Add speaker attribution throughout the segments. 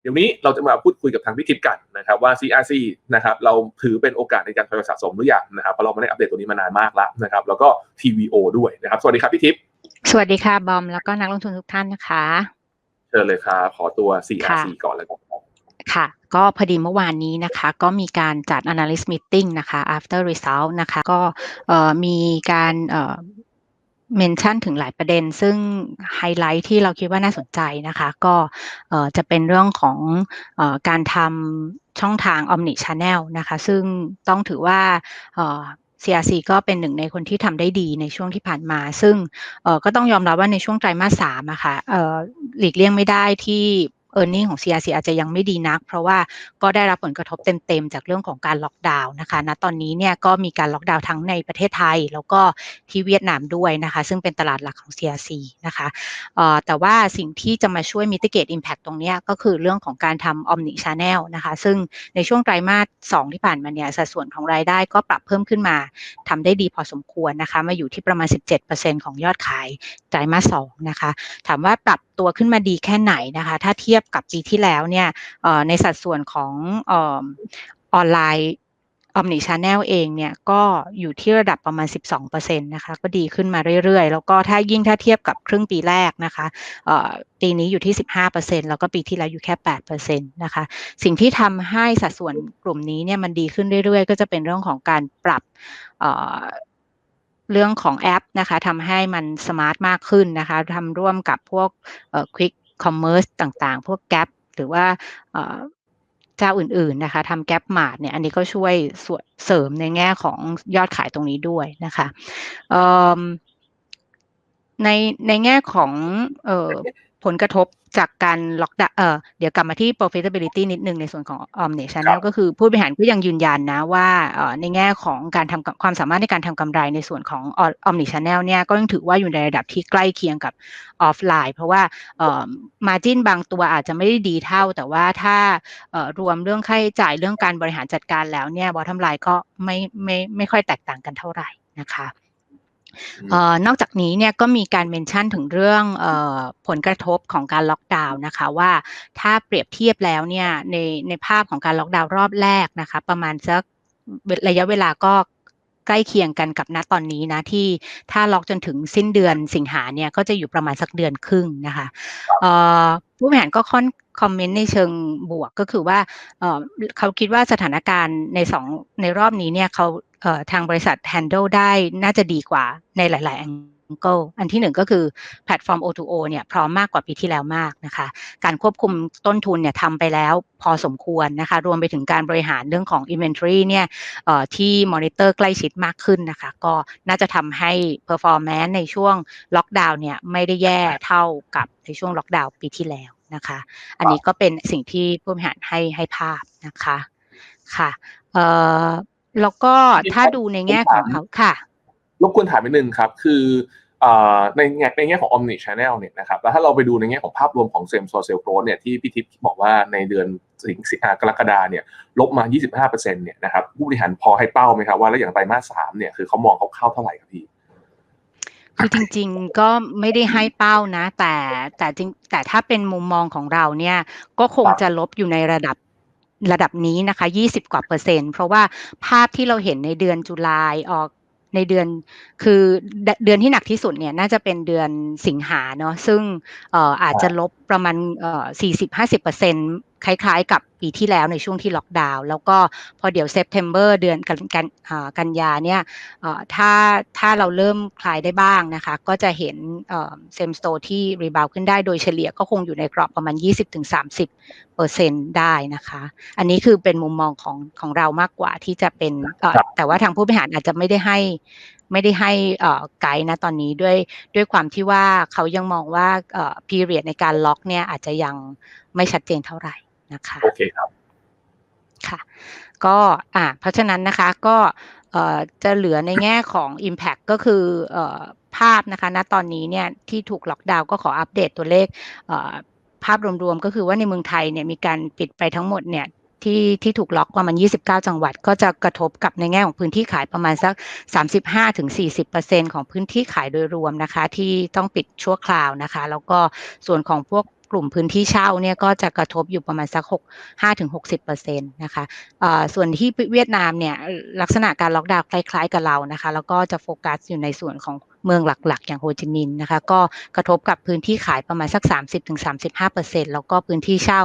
Speaker 1: เดี๋ยวนี้เราจะมาพูดคุยกับทางพิทิพย์กันนะครับว่า CRC นะครับเราถือเป็นโอกาสในการทยอยสะสมหรือยังนะครับเพราะเราไม่ได้อัปเดตตัวนี้มานานมากแล้วนะครับ แล้วก็ TVO ด้วยนะครับ สวัสดีครับพี่ทิพย์
Speaker 2: สวัสดีค่ะบอมแล้วก็นักลงทุนทุกท่านนะคะ
Speaker 1: เชิญเลยครับขอตัว CRC
Speaker 2: ค่ะ
Speaker 1: ก่อนเลยครับ
Speaker 2: ค่ะก็พอดีเมื่อวานนี้นะคะ ก็มีการจัด analyst meeting นะคะ after result นะคะ ก็เอ่อมีการ เมนชั่นถึงหลายประเด็น ซึ่งไฮไลท์ที่เราคิดว่าน่าสนใจนะคะ ก็จะเป็นเรื่องของอการทำช่องทาง Omni Channel นะคะ ซึ่งต้องถือว่าเอ่อ CRC ก็เป็นหนึ่งในคนที่ทำได้ดีในช่วงที่ผ่านมา ซึ่งก็ต้องยอมรับว่าในช่วงไตรมาสสามอะค่ะเอ่อหลีกเลี่ยงไม่ได้ที่ e a r n i n g ของ CRC อาจจะยังไม่ดีนัก เพราะว่าก็ได้รับผลกระทบเต็มๆ จากเรื่องของการล็อกดาวน์นะคะณตอนนี้เนี่ยก็มีการล็อกดาวน์ทั้งในประเทศไทย แล้วก็ที่เวียดนามด้วยนะคะ ซึ่งเป็นตลาดหลักของ CRC นะคะเอ่อแต่ว่าสิ่งที่จะมาช่วย mitigate impact ตรงนี้ก็คือเรื่องของการทำ omni channel นะคะ ซึ่งในช่วงไตรมาส 2 ที่ผ่านมาเนี่ยสัดส่วนของรายได้ก็ปรับเพิ่มขึ้นมาทำได้ดีพอสมควรนะคะ มาอยู่ที่ประมาณ 17%ของยอดขายไตรมาส 2 นะคะ ถามว่าปรับตัวขึ้นมาดีแค่ไหนนะคะ ถ้าเทียบกับปีที่แล้วเนี่ยในสัดส่วนของออนไลน์ Omni Channel เองเนี่ยก็อยู่ที่ระดับประมาณ 12%นะคะก็ดีขึ้นมาเรื่อยๆ แล้วก็ถ้ายิ่งถ้าเทียบกับครึ่งปีแรกนะคะปีนี้อยู่ที่ 15%แล้วก็ปีที่แล้วอยู่แค่ 8%นะคะสิ่งที่ทำให้สัดส่วนกลุ่มนี้เนี่ยมันดีขึ้นเรื่อยๆ ก็จะเป็นเรื่องของการปรับเเรื่องของแอปนะคะทำให้มันสมาร์ทมากขึ้นนะคะทำร่วมกับพวก คอมเมอร์ซต่างๆ พวก Gap หรือว่าเจ้าอื่นๆนะคะทำแกลบมาดเนี่ยอันนี้ก็ช่วยส่วนเสริมในแง่ของยอดขายตรงนี้ด้วยนะคะในในแง่ของออผลกระทบ จากการล็อกดาวน์เอ่อเดี๋ยวกลับมาที่ profitability นิดนึงในส่วนของ Omni
Speaker 1: ครั
Speaker 2: Channel
Speaker 1: บ
Speaker 2: ก็คือผู้บริหารก็ยังยืนยันนะว่าเอ่อในแง่ของการทำความสามารถในการทำกำไรในส่วนของ Omni Channel เนี่ยก็ยังถือว่าอยู่ในระดับที่ใกล้เคียงกับออฟไลน์เพราะว่าเอ่อ margin บางตัวอาจจะไม่ได้ดีเท่า แต่ว่าถ้าเอ่อรวมเรื่องค่าใช้จ่ายเรื่องการบริหารจัดการแล้วเนี่ย bottom line ก็ไม่ไม่ไม่ค่อยแตกต่างกันเท่าไหร่นะคะเอ่อ นอกจากนี้เนี่ยก็มีการเมนชั่นถึงเรื่องออผลกระทบของการล็อกดาวน์นะคะว่าถ้าเปรียบเทียบแล้วเนี่ยในในภาพของการล็อกดาวน์รอบแรกนะคะประมาณสักระยะเวลาก็ใกล้เคียงกันกับณตอนนี้นะที่ถ้าล็อกจนถึงสิ้นเดือนสิงหาเนี่ยก็จะอยู่ประมาณสักเดือนครึ่งนะคะผู้บริหารก็ค่อนคอมเมนต์ในเชิงบวกก็คือว่าเขาคิดว่าสถานการณ์ในสองในรอบนี้เนี่ยเขา ทางบริษัท handle ได้น่าจะดีกว่าในหลาย ๆ angle อันที่หนึ่งก็คือแพลตฟอร์ม O2O เนี่ยพร้อมมากกว่าปีที่แล้วมากนะคะ การควบคุมต้นทุนเนี่ยทำไปแล้วพอสมควรนะคะ รวมไปถึงการบริหารเรื่องของ inventory เนี่ยที่มอนิเตอร์ใกล้ชิดมากขึ้นนะคะ ก็น่าจะทำให้ performance ในช่วงล็อกดาวน์เนี่ยไม่ได้แย่เท่ากับในช่วงล็อกดาวน์ปีที่แล้วนะคะ อันนี้ก็เป็นสิ่งที่ผู้บริหารให้ให้ภาพนะคะค่ะเอ่อ แล้วก็ถ้าดูในแง่ของเขาค่ะ
Speaker 1: รบกวนถามนิดนึงครับ คือเอ่อในแง่ในแง่ของ Omni Channel เนี่ยนะครับแล้วถ้าเราไปดูในแง่ของภาพรวมของ Same Store Sales Growth เนี่ยที่พี่ทิพย์บอกว่าในเดือนสิงสิงหากรกฎาเนี่ยลบมา 25%เนี่ยนะครับผู้บริหารพอให้เป้าไหมครับว่าแล้วอย่างไตรมาสสามเนี่ยคือเขามองเขาเข้าๆเท่าไหร่ครับพี่
Speaker 2: คือจริงๆก็ไม่ได้ให้เป้านะ แต่แต่จริงแต่ถ้าเป็นมุมมองของเราเนี่ยก็คงจะลบอยู่ในระดับ ระดับนี้นะคะ 20 กว่าเปอร์เซ็นต์ เพราะว่าภาพที่เราเห็นในเดือนจุลายออกในเดือนคือเดือนที่หนักที่สุดเนี่ยน่าจะเป็นเดือนสิงหาเนาะซึ่งอาจจะลบประมาณเอ่อ40-50%เปอร์เซ็นต์ คล้ายๆ กับปีที่แล้วในช่วงที่ล็อกดาวน์แล้วก็พอเดี๋ยวเซปเทมเบอร์เดือนกันกันอ่ากันยาเนี่ยเอ่อถ้าถ้าเราเริ่มคลายได้บ้างนะคะ ก็จะเห็นเซมสโตที่รีบาวขึ้นได้โดยเฉลี่ยก็คงอยู่ในกรอบประมาณ 20-30เปอร์เซ็นต์ได้นะคะ อันนี้คือเป็นมุมมองของของเรามากกว่าที่จะเป็นเอ่อ
Speaker 1: ครับ
Speaker 2: แต่ว่าทางผู้บริหารอาจจะไม่ได้ให้ไม่ได้ให้เอ่อไกด์นะตอนนี้ด้วยด้วยความที่ว่าเขายังมองว่าเอ่อ period ในการล็อกเนี่ยอาจจะยังไม่ชัดเจนเท่าไหร่ นะคะ
Speaker 1: โอเคครับ
Speaker 2: ค่ะ ก็อ่าเพราะฉะนั้นนะคะก็เอ่อจะเหลือในแง่ของ Impact ก็คือเอ่อภาพนะคะณตอนนี้เนี่ยที่ถูกล็อกดาวน์ก็ขออัปเดตตัวเลขเอ่อภาพรวมๆ ก็คือว่าในเมืองไทยเนี่ยมีการปิดไปทั้งหมดเนี่ยที่ที่ถูกล็อกประมาณ 29 จังหวัด ก็จะกระทบกับในแง่ของพื้นที่ขายประมาณสัก 35-40%ของพื้นที่ขายโดยรวมนะคะ ที่ต้องปิดชั่วคราวนะคะ แล้วก็ส่วนของพวก กลุ่มพื้นที่เช่าเนี่ยก็จะกระทบอยู่ประมาณสัก6 5-60%นตนะคะส่วนที่เวียดนามเนี่ยลักษณะการล็อกดาวน์คล้ายๆกับเรานะคะ แล้วก็จะโฟกัสอยู่ในส่วนของเมืองหลักๆ อย่างโฮจิมินห์นะคะ ก็กระทบกับพื้นที่ขายประมาณสัก 30-35%แล้วก็พื้นที่เช่า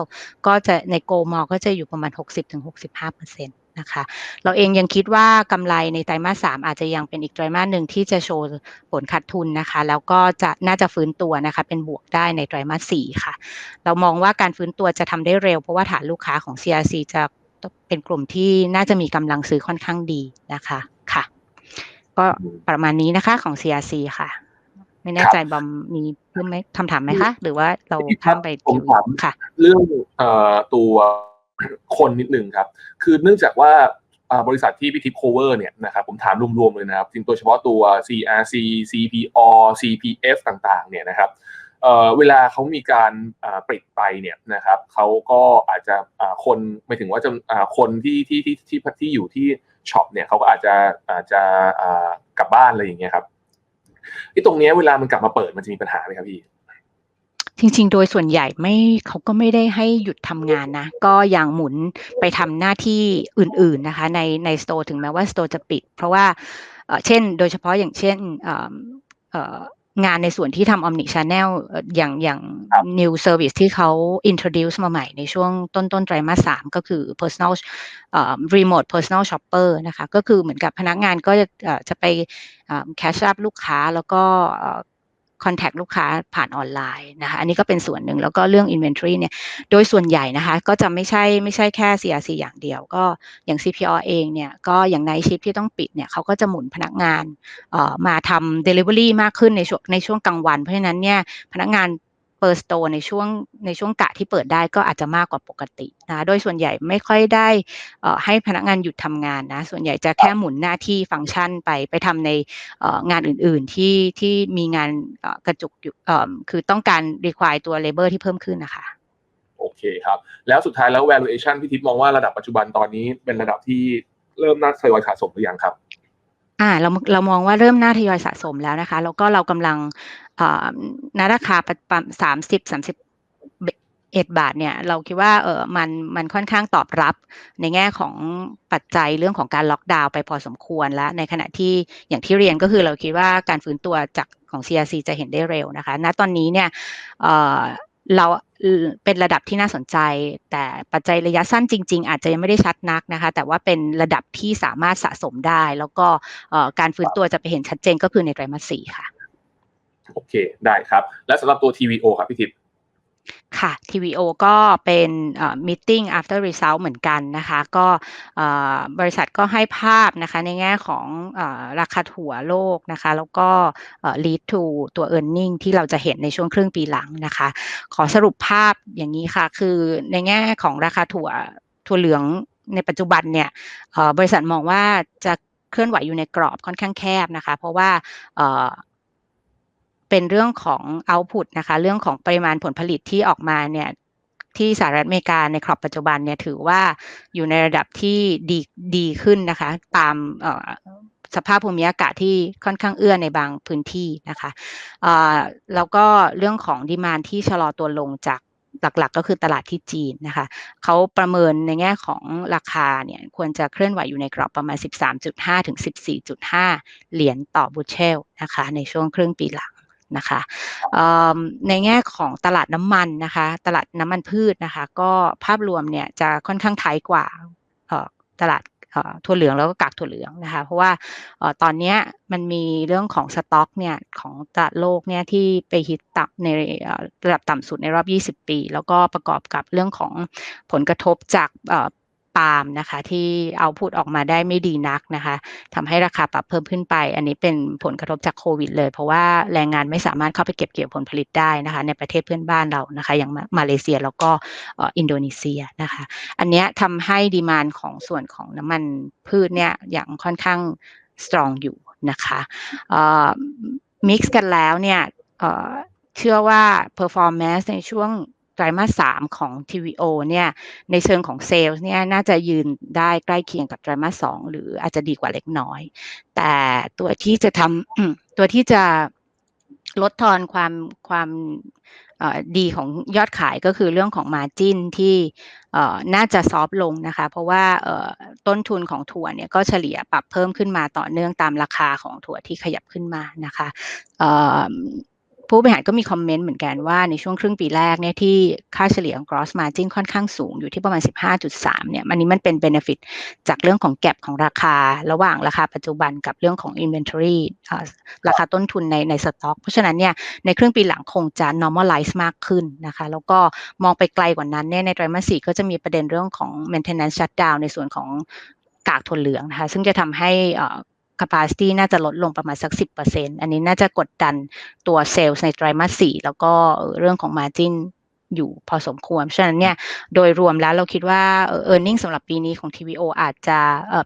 Speaker 2: ก็จะในโกมอก็จะอยู่ประมาณ 60-65% นะคะ เราเองยังคิดว่ากำไรในไตรมาส3อาจจะยังเป็นอีกไตรมาสหนึ่งที่จะโชว์ผลขาดทุนนะคะ แล้วก็จะน่าจะฟื้นตัวนะคะ เป็นบวกได้ในไตรมาส4ค่ะ เรามองว่าการฟื้นตัวจะทำได้เร็ว เพราะว่าฐานลูกค้าของ CRC จะเป็นกลุ่มที่น่าจะมีกำลังซื้อค่อนข้างดีนะคะค่ะ ก็ประมาณนี้นะคะของ CRC ค่ะ ไม่แน่ใจบอมมีเพิ่มไหมคำถามไหมคะ หรือว่าเราข้ามไป
Speaker 1: ผมถาม
Speaker 2: ค่ะ
Speaker 1: เรื่องเอ่อตัว คนนิดนึงครับ คือเนื่องจากว่าบริษัทที่พิทิพ cover เนี่ยนะครับผมถามรวมๆเลยนะครับจริงตัวเฉพาะตัว CRC CPO CPF ต่างๆเนี่ยนะครับเวลาเขามีการปิดไปเนี่ยนะครับเขาก็อาจจะคนไม่ถึงว่าจะคนที่ที่ที่ที่ที่อยู่ที่ช็อปเนี่ยเขาก็อาจจะอาจจะกลับบ้านอะไรอย่างเงี้ยครับที่ตรงนี้เวลามันกลับมาเปิดมันจะมีปัญหาไหมครับพี่
Speaker 2: จริง ๆ โดยส่วนใหญ่ไม่เขาก็ไม่ได้ให้หยุดทำงานนะ ก็ยังหมุนไปทำหน้าที่อื่น ๆนะคะ ในในสโตร์ถึงแม้ว่าสโตร์จะปิด เพราะว่าเช่น โดยเฉพาะอย่างเช่นงานในส่วนที่ทำ Omni Channel อย่างอย่าง new service ที่เขา introduce มาใหม่ในช่วงต้นต้นไตรมาสสามก็คือ personal remote personal shopper นะคะ ก็คือเหมือนกับพนักงานก็จะจะไป cash up ลูกค้าแล้วก็ คอนแทคลูกค้าผ่านออนไลน์นะคะอันนี้ก็เป็นส่วนหนึ่งแล้วก็เรื่อง Inventory เนี่ยโดยส่วนใหญ่นะคะก็จะไม่ใช่ไม่ใช่แค่ CRC อย่างเดียว ก็อย่าง CPO เองเนี่ยก็อย่างในชิปที่ต้องปิดเนี่ยเขาก็จะหมุนพนักงานเอ่อมาทำ Delivery มากขึ้นในช่วงในช่วงกลางวัน เพราะฉะนั้นเนี่ยพนักงาน เปิดสโตร์ในช่วงในช่วงกะที่เปิดได้ก็อาจจะมากกว่าปกตินะโดยส่วนใหญ่ไม่ค่อยได้ให้พนักงานหยุดทำงานนะส่วนใหญ่จะแค่หมุนหน้าที่ฟังก์ชันไปไปทำในงานอื่นๆที่ที่มีงานกระจุกอยู่คือต้องการ require ตัว labor ที่เพิ่มขึ้นนะคะ
Speaker 1: โอเคครับ แล้วสุดท้ายแล้ว valuation พี่ทิพย์มองว่าระดับปัจจุบันตอนนี้เป็นระดับที่เริ่มน่าทยอยสะสมหรือยังครับ
Speaker 2: อ่าเราเรามองว่าเริ่มหน่าทยอยสะสมแล้วนะคะ แล้วก็เรากำลังณราคาประมาณสามสิบสามสิบเอ็ดบาทเนี่ยเราคิดว่าเออมันมันค่อนข้างตอบรับในแง่ของปัจจัยเรื่องของการล็อกดาวน์ไปพอสมควรแล้ว ในขณะที่อย่างที่เรียนก็คือเราคิดว่าการฟื้นตัวจากของ CRC จะเห็นได้เร็วนะคะ ณตอนนี้เนี่ยเออเรา เป็นระดับที่น่าสนใจ แต่ปัจจัยระยะสั้นจริง ๆ อาจจะยังไม่ได้ชัดนักนะคะ แต่ว่าเป็นระดับที่สามารถสะสมได้ แล้วก็การฟื้นตัวจะไปเห็นชัดเจนก็คือในไตรมาสสี่ค่ะ
Speaker 1: โอเค ได้ครับ และสำหรับตัว TVO ครับพี่ทิพย์
Speaker 2: ค่ะ TVO ก็เป็น meeting after result เหมือนกันนะคะก็บริษัทก็ให้ภาพนะคะในแง่ของราคาถั่วโลกนะคะแล้วก็ lead to ตัว earning ที่เราจะเห็นในช่วงครึ่งปีหลังนะคะขอสรุปภาพอย่างนี้ค่ะคือในแง่ของราคาถั่วถั่วเหลืองในปัจจุบันเนี่ยบริษัทมองว่าจะเคลื่อนไหวอยู่ในกรอบค่อนข้างแคบนะคะเพราะว่า เป็นเรื่องของ output นะคะเรื่องของปริมาณผลผลิตที่ออกมาเนี่ยที่สหรัฐอเมริกาในครอบปัจจุบันเนี่ยถือว่าอยู่ในระดับที่ดีดีขึ้นนะคะ ตามสภาพภูมิอากาศที่ค่อนข้างเอื้อในบางพื้นที่นะคะแล้วก็เรื่องของดีมานที่ชะลอตัวลงจากหลักๆ ก็คือตลาดที่จีนนะคะเขาประเมินในแง่ของราคาเนี่ยควรจะเคลื่อนไหวอยู่ในกรอบประมาณ 13.5 ถึง 14.5 เหรียญต่อบูเชลนะคะในช่วงครึ่งปีหลัง นะคะในแง่ของตลาดน้ำมันนะคะ ตลาดน้ำมันพืชนะคะ ก็ภาพรวมเนี่ยจะค่อนข้างท้ายกว่าตลาดถั่วเหลืองแล้วก็กากถั่วเหลืองนะคะ เพราะว่าตอนนี้มันมีเรื่องของสต็อกเนี่ยของตลาดโลกเนี่ยที่ไปฮิตต่ำในระดับต่ำสุดในรอบ 20 ปี แล้วก็ประกอบกับเรื่องของผลกระทบจาก ปาล์มนะคะ ที่เอาพูดออกมาได้ไม่ดีนักนะคะทำให้ราคาปรับเพิ่มขึ้นไป อันนี้เป็นผลกระทบจากโควิด เลย เพราะว่าแรงงานไม่สามารถเข้าไปเก็บเกี่ยวผลผลิตได้นะคะ ในประเทศเพื่อนบ้านเรานะคะ อย่างมาเลเซียแล้วก็อินโดนีเซียนะคะ อันนี้ทำให้ดีมานของส่วนของน้ำมันพืชเนี่ยอย่างค่อนข้างสตรองอยู่นะคะมิกซ์กันแล้วเนี่ยเชื่อว่า performance ในช่วง ไตรมาสสามของ TVO เนี่ยในเชิงของเซลล์เนี่ยน่าจะยืนได้ใกล้เคียงกับไตรมาสสองหรืออาจจะดีกว่าเล็กน้อย แต่ตัวที่จะทำตัวที่จะลดทอนความความดีของยอดขายก็คือเรื่องของมาจินที่น่าจะซอฟลงนะคะ เพราะว่าต้นทุนของถั่วเนี่ยก็เฉลี่ยปรับเพิ่มขึ้นมาต่อเนื่องตามราคาของถั่วที่ขยับขึ้นมานะคะ ผู้บริหารก็มีคอมเมนต์เหมือนกันว่าในช่วงครึ่งปีแรกเนี่ยที่ค่าเฉลี่ยของ gross margin ค่อนข้างสูงอยู่ที่ประมาณ 15.3 เนี่ยมันนี้มันเป็น benefit จากเรื่องของแก็บของราคาระหว่างราคาปัจจุบันกับเรื่องของ inventory ราคาต้นทุนในในสต็อกเพราะฉะนั้นเนี่ยในครึ่งปีหลังคงจะ normalize มากขึ้นนะคะ แล้วก็มองไปไกลกว่านั้นเนี่ยในไตรมาสสี่ก็จะมีประเด็นเรื่องของ maintenance shutdown ในส่วนของกากถั่วเหลืองนะคะซึ่งจะทำให้ capacity น่าจะลดลงประมาณสัก 10%อันนี้น่าจะกดดันตัวเซลล์ในไตรมาส4แล้วก็เรื่องของ margin อยู่พอสมควร ฉะนั้นเนี่ย โดยรวมแล้วเราคิดว่า e a r n i n g สำหรับปีนี้ของ TVO อาจจะ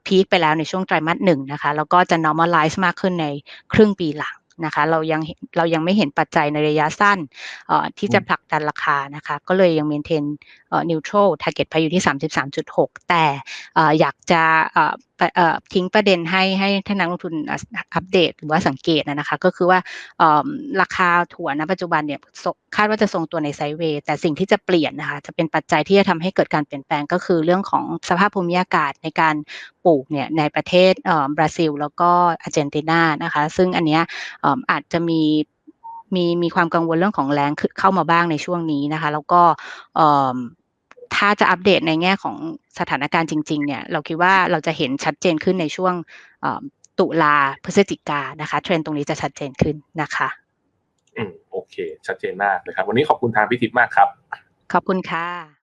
Speaker 2: พีคไปแล้วในช่วงไตรมาสหนึ่งนะคะ แล้วก็จะ normalize มากขึ้นในครึ่งปีหลังนะคะ เรายังเรายังไม่เห็นปัจจัยในระยะสั้นที่จะผลักดันราคานะคะ ก็เลยยังเมนเทน นิวทรัลทาร์เก็ตพายุที่ 33.6 แต่อยากจะทิ้งประเด็นให้ให้ท่านนักลงทุนอัปเดตหรือว่าสังเกตนะคะ ก็คือว่าราคาถั่วณปัจจุบันเนี่ยคาดว่าจะทรงตัวในไซเวย์แต่สิ่งที่จะเปลี่ยนนะคะ จะเป็นปัจจัยที่จะทำให้เกิดการเปลี่ยนแปลงก็คือเรื่องของสภาพภูมิอากาศในการปลูกเนี่ยในประเทศบราซิล แล้วก็อาร์เจนตินานะคะ ซึ่งอันเนี้ยอาจจะมีมีมีความกังวลเรื่องของแรงเข้ามาบ้างในช่วงนี้นะคะ แล้วก็ ถ้าจะอัปเดตในแง่ของสถานการณ์จริง ๆ เนี่ย เราคิดว่าเราจะเห็นชัดเจนขึ้นในช่วงตุลาพฤศจิกานะคะ เทรนตรงนี้จะชัดเจนขึ้นนะคะ
Speaker 1: อืมโอเค ชัดเจนมากนะครับ วันนี้ขอบคุณทางพิทิพมากครับ
Speaker 2: ขอบคุณค่ะ